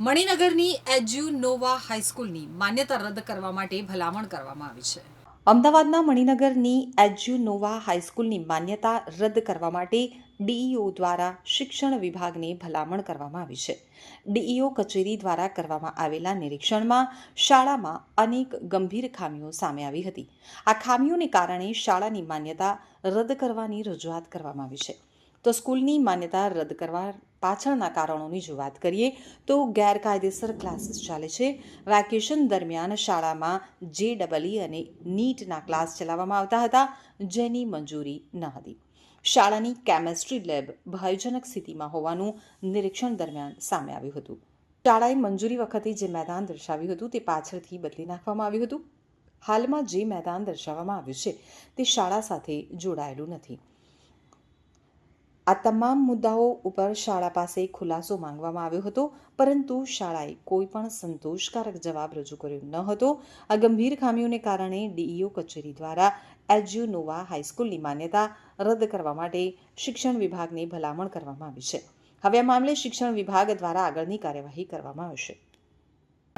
મણિનગરની એજ્યુ Nova હાઈસ્કૂલની માન્યતા રદ કરવા માટે ભલામણ કરવામાં આવી છે. અમદાવાદના મણિનગરની એજ્યુ નોવા હાઈસ્કૂલની માન્યતા રદ કરવા માટે ડીઈઓ દ્વારા શિક્ષણ વિભાગને ભલામણ કરવામાં આવી છે. ડીઈઓ કચેરી દ્વારા કરવામાં આવેલા નિરીક્ષણમાં શાળામાં અનેક ગંભીર ખામીઓ સામે આવી હતી. આ ખામીઓને કારણે શાળાની માન્યતા રદ કરવાની રજૂઆત કરવામાં આવી છે. તો સ્કૂલની માન્યતા રદ કરવા પાછળના કારણોની જો વાત કરીએ, તો ગેરકાયદેસર ક્લાસીસ ચાલે છે. વેકેશન દરમિયાન શાળામાં જે ડબલઈ અને નીટના ક્લાસ ચલાવવામાં આવતા હતા, જેની મંજૂરી ન હતી. શાળાની કેમેસ્ટ્રી લેબ ભયજનક સ્થિતિમાં હોવાનું નિરીક્ષણ દરમિયાન સામે આવ્યું હતું. શાળાએ મંજૂરી વખતે જે મેદાન દર્શાવ્યું હતું, તે પાછળથી બદલી નાખવામાં આવ્યું હતું. હાલમાં જે મેદાન દર્શાવવામાં આવ્યું છે, તે શાળા સાથે જોડાયેલું નથી. આ તમામ મુદ્દાઓ ઉપર શાળા પાસે ખુલાસો માંગવામાં આવ્યો હતો, પરંતુ શાળાએ કોઈ પણ સંતોષકારક જવાબ રજૂ કર્યો ન હતો. આ ગંભીર ખામીઓને કારણે ડીઈઓ કચેરી દ્વારા એજ્યુનોવા હાઈસ્કૂલની માન્યતા રદ કરવા માટે શિક્ષણ વિભાગને ભલામણ કરવામાં આવી છે. હવે આ મામલે શિક્ષણ વિભાગ દ્વારા આગળની કાર્યવાહી કરવામાં આવશે.